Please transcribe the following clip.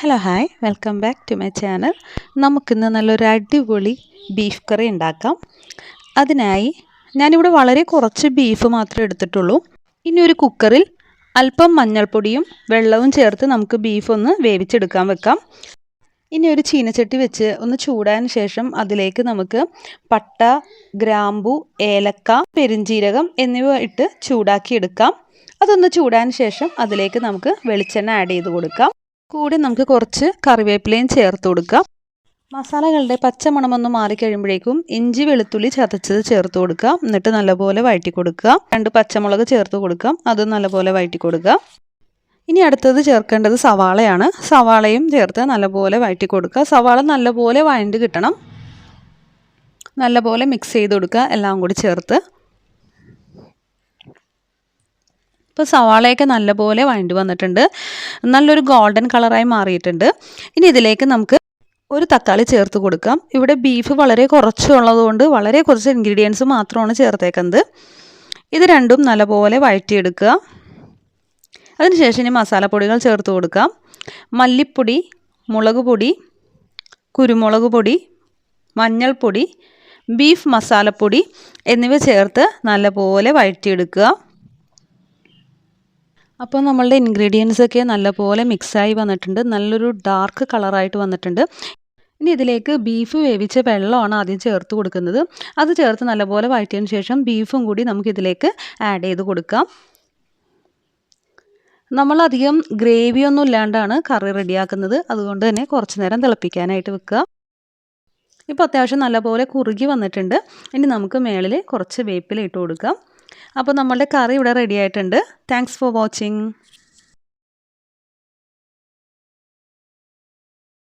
Hello hi welcome back to my channel നമുക്കിന്ന് നല്ലൊരു അടിപൊളി ബീഫ് കറി ഉണ്ടാക്കാം. അതിനായി ഞാനിവിടെ വളരെ കുറച്ച് ബീഫ് മാത്രമേ എടുത്തിട്ടുള്ളൂ. ഇനി ഒരു കുക്കറിൽ അല്പം മഞ്ഞൾപ്പൊടിയും വെള്ളവും ചേർത്ത് നമുക്ക് ബീഫ് ഒന്ന് വേവിച്ചെടുക്കാൻ വെക്കാം. ഇനി ഒരു ചീനച്ചട്ടി വെച്ച് ഒന്ന് ചൂടാൻ ശേഷം അതിലേക്ക് നമുക്ക് പട്ട ഗ്രാമ്പു ഏലക്ക പെരിഞ്ജീരകം എന്നിവ ഇട്ട് ചൂടാക്കിയെടുക്കാം. അതൊന്ന് ചൂടാൻ ശേഷം അതിലേക്ക് നമുക്ക് വെളിച്ചെണ്ണ ആഡ് ചെയ്ത് കൊടുക്കാം. കൂടെ നമുക്ക് കുറച്ച് കറിവേപ്പിലയും ചേർത്ത് കൊടുക്കാം. മസാലകളുടെ പച്ചമണമൊന്ന് മാറിക്കഴിയുമ്പോഴേക്കും ഇഞ്ചി വെളുത്തുള്ളി ചതച്ചത് ചേർത്ത് കൊടുക്കുക എന്നിട്ട് നല്ലപോലെ വഴറ്റി കൊടുക്കുക. രണ്ട് പച്ചമുളക് ചേർത്ത് കൊടുക്കാം. അത് നല്ലപോലെ വഴറ്റി കൊടുക്കുക. ഇനി അടുത്തത് ചേർക്കേണ്ടത് സവാളയാണ്. സവാളയും ചേർത്ത് നല്ലപോലെ വഴറ്റി കൊടുക്കുക. സവാള നല്ലപോലെ വഴണ്ട് കിട്ടണം. നല്ലപോലെ മിക്സ് ചെയ്ത് കൊടുക്കുക. എല്ലാം കൂടി ചേർത്ത്. ഇപ്പോൾ സവാളയൊക്കെ നല്ലപോലെ വഴണ്ടി വന്നിട്ടുണ്ട്. നല്ലൊരു ഗോൾഡൻ കളറായി മാറിയിട്ടുണ്ട്. ഇനി ഇതിലേക്ക് നമുക്ക് ഒരു തക്കാളി ചേർത്ത് കൊടുക്കാം. ഇവിടെ ബീഫ് വളരെ കുറച്ചുള്ളതുകൊണ്ട് വളരെ കുറച്ച് ഇൻഗ്രീഡിയൻസ് മാത്രമാണ് ചേർത്തേക്കുന്നത്. ഇത് രണ്ടും നല്ലപോലെ വഴറ്റിയെടുക്കുക. അതിനുശേഷം ഇനി മസാലപ്പൊടികൾ ചേർത്ത് കൊടുക്കാം. മല്ലിപ്പൊടി മുളക് പൊടി കുരുമുളക് പൊടി മഞ്ഞൾപ്പൊടി ബീഫ് മസാലപ്പൊടി എന്നിവ ചേർത്ത് നല്ലപോലെ വഴറ്റിയെടുക്കുക. അപ്പോൾ നമ്മളുടെ ഇൻഗ്രീഡിയൻസ് ഒക്കെ നല്ലപോലെ മിക്സായി വന്നിട്ടുണ്ട്. നല്ലൊരു ഡാർക്ക് കളറായിട്ട് വന്നിട്ടുണ്ട്. ഇനി ഇതിലേക്ക് ബീഫ് വേവിച്ച വെള്ളമാണ് ആദ്യം ചേർത്ത് കൊടുക്കുന്നത്. അത് ചേർത്ത് നല്ലപോലെ വഴറ്റിയതിന് ശേഷം ബീഫും കൂടി നമുക്ക് ഇതിലേക്ക് ആഡ് ചെയ്ത് കൊടുക്കാം. നമ്മളധികം ഗ്രേവിയൊന്നും ഇല്ലാണ്ടാണ് കറി റെഡിയാക്കുന്നത് അതുകൊണ്ട് തന്നെ കുറച്ച് നേരം തിളപ്പിക്കാനായിട്ട് വെക്കുക. ഇപ്പോൾ അത്യാവശ്യം നല്ലപോലെ കുറുകി വന്നിട്ടുണ്ട്. ഇനി നമുക്ക് മേളിൽ കുറച്ച് വേപ്പില ഇട്ട് കൊടുക്കാം. അപ്പോൾ നമ്മളുടെ കറി ഇവിടെ റെഡി ആയിട്ടുണ്ട്. Thanks for watching